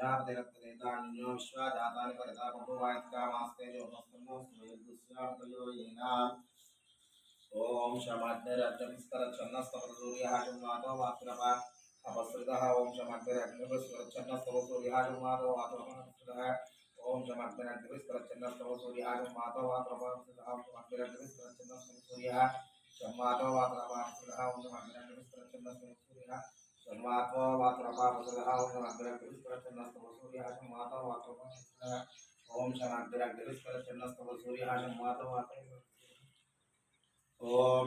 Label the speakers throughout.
Speaker 1: प्रजापतिरत्तदेतान्यो विश्वाजातानि परिता बभूवायत्कामास्ते जो नस्तमोऽस्मयद्दुस्यार्तयोयेनाम् ॐ शमाग्निरग्निस्करच्छन्नस्तमसूर्याहाटुमातो वात्रप अपसृतः ॐ शमाग्निरग्निस्करच्छन्नस्तमसूर्याहाटुमातो वात्रपसृतः ॐ शमाग्निरग्निस्करच्छन्नस्तमसूर्याहाटुमातो वात्रपसृतः शमाग्निरग्निस्करच्छन्नस्तमसूर्यः शम्मातो वात्रपसृतः ॐ शमाग्निरग्निस्करच्छन्नस्तमसूर्यः सर्वात्मा ओम शनाग्रग्रविस्परचन्नस्तवसूर्याशं माता वाते ओम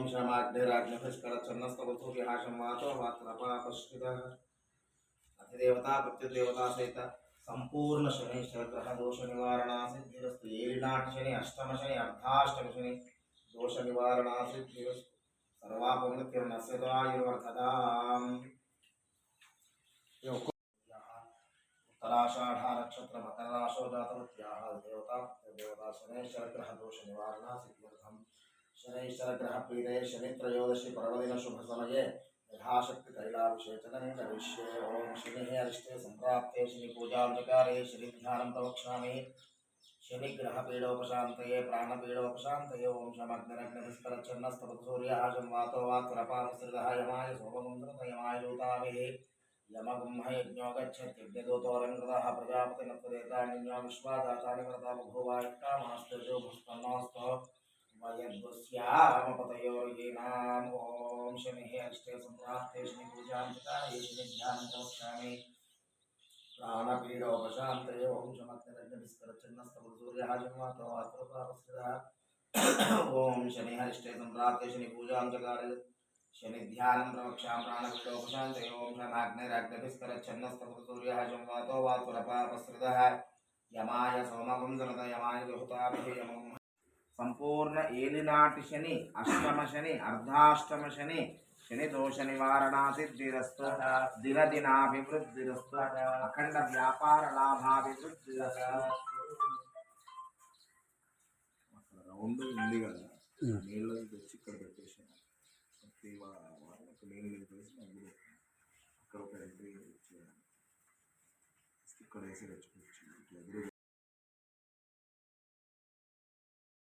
Speaker 1: अतिदेवता प्रत्युदेवता सहित संपूर्ण शनि शरग्रह दोष निवारणा सिद्धिरस्तु एलिनाट शनि अष्टम शनि अर्धाष्टम शनि दोष निवारणा सिद्धिरस्तु सर्वापमृत्युर्नस्य दायुर्वर्धताम् उत्तराषाढ़ा नक्षत्र मकरराशो जातवत्याः देवता देवता शनैश्चरग्रह दोष निवारणा सिद्ध्यर्थम शनैश्चरग्रह पीडे शनित्रयोदशी पर्वदिन शुभ समये यथाशक्ति तैलाभिषेचनं करिष्ये ॐ शनिः वातो वाक् यमाय सोममुन्द्रतयमाय यमगुम्हयज्ञोगच्छत्यव्यदोतोरङ्गतः प्रजापतिनत्वदेतानिन्यो विश्वादाचार्यव्रतापभूवायुक्तामहस्तजो भुस्तन्नोऽस्तो वयद्वस्यामपतयोर्येनाम् ॐ शनिः अष्टे सम्प्राप्ते शनिपूजां पिताये शनिध्यां वक्ष्यामि प्राणपीडोपशान्तये ॐ शमत्यरज्ञविस्करच्छिन्नस्तपदसूर्यः जन्मातो वास्तवपापस्थितः ॐ शनिः अष्टे सम्प्राप्ते शनिपूजां चकार शनिध्यानं प्रवक्षा प्राणविलोकशान्तयों शनाग्निराग्निभिस्तरच्छन्नस्तपूर्यः जम्वातो वा तुलपापसृदः యమాయ సోమగుంధరత యమాయ దుహతాభియమం సంపూర్ణ ఏలినాటి శని అష్టమ శని అర్ధాష్టమ శని శని దోష నివారణా సిద్ధిరస్తు దిన దినాభివృద్ధిరస్తు అఖండ వ్యాపార లాభాభివృద్ధిరస్తు రౌండ్ ఉంది కదా. నీళ్ళు ఇక్కడ పెట్టేసాను సేవ వాళ్ళకు లేని తెలిసి అందులో అక్కడ ఒక ఎంట్రీ ఇక్కడ వేసి రచ్చుకోవచ్చు